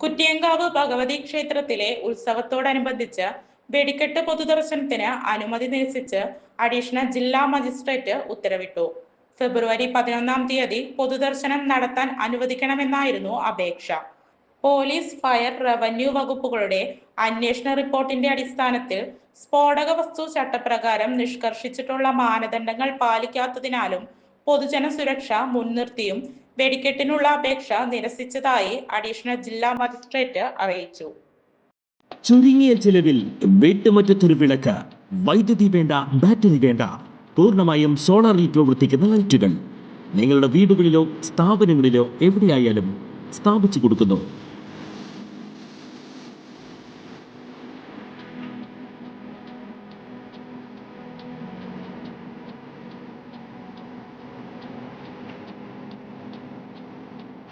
കുറ്റിയങ്കാവ് ഭഗവതി ക്ഷേത്രത്തിലെ ഉത്സവത്തോടനുബന്ധിച്ച് വെടിക്കെട്ട് പൊതുദർശനത്തിന് അനുമതി നിരസിച്ച് അഡീഷണൽ ജില്ലാ മജിസ്ട്രേറ്റ് ഉത്തരവിട്ടു. ഫെബ്രുവരി പതിനൊന്നാം തീയതി പൊതുദർശനം നടത്താൻ അനുവദിക്കണമെന്നായിരുന്നു അപേക്ഷ. പോലീസ് ഫയർ റവന്യൂ വകുപ്പുകളുടെ അന്വേഷണ റിപ്പോർട്ടിന്റെ അടിസ്ഥാനത്തിൽ സ്ഫോടക വസ്തു ചട്ടപ്രകാരം നിഷ്കർഷിച്ചിട്ടുള്ള മാനദണ്ഡങ്ങൾ പാലിക്കാത്തതിനാലും പൊതുജന സുരക്ഷ മുൻനിർത്തിയും വെടിക്കെട്ടിനുള്ള അപേക്ഷ നിരസിച്ചതായി അഡീഷണൽ ജില്ലാ മജിസ്ട്രേറ്റ് അറിയിച്ചു. ചുരുങ്ങിയ ചിലവിൽ വീട്ടുമുറ്റത്തൊരു വിളക്ക് വൈദ്യുതി വേണ്ട ബാറ്ററി വേണ്ട പൂർണമായും സോളാറിൽ പ്രവർത്തിക്കുന്ന ലൈറ്റുകൾ. നിങ്ങളുടെ വീടുകളിലോ സ്ഥാപനങ്ങളിലോ എവിടെയായാലും സ്ഥാപിച്ചു കൊടുക്കുന്നു.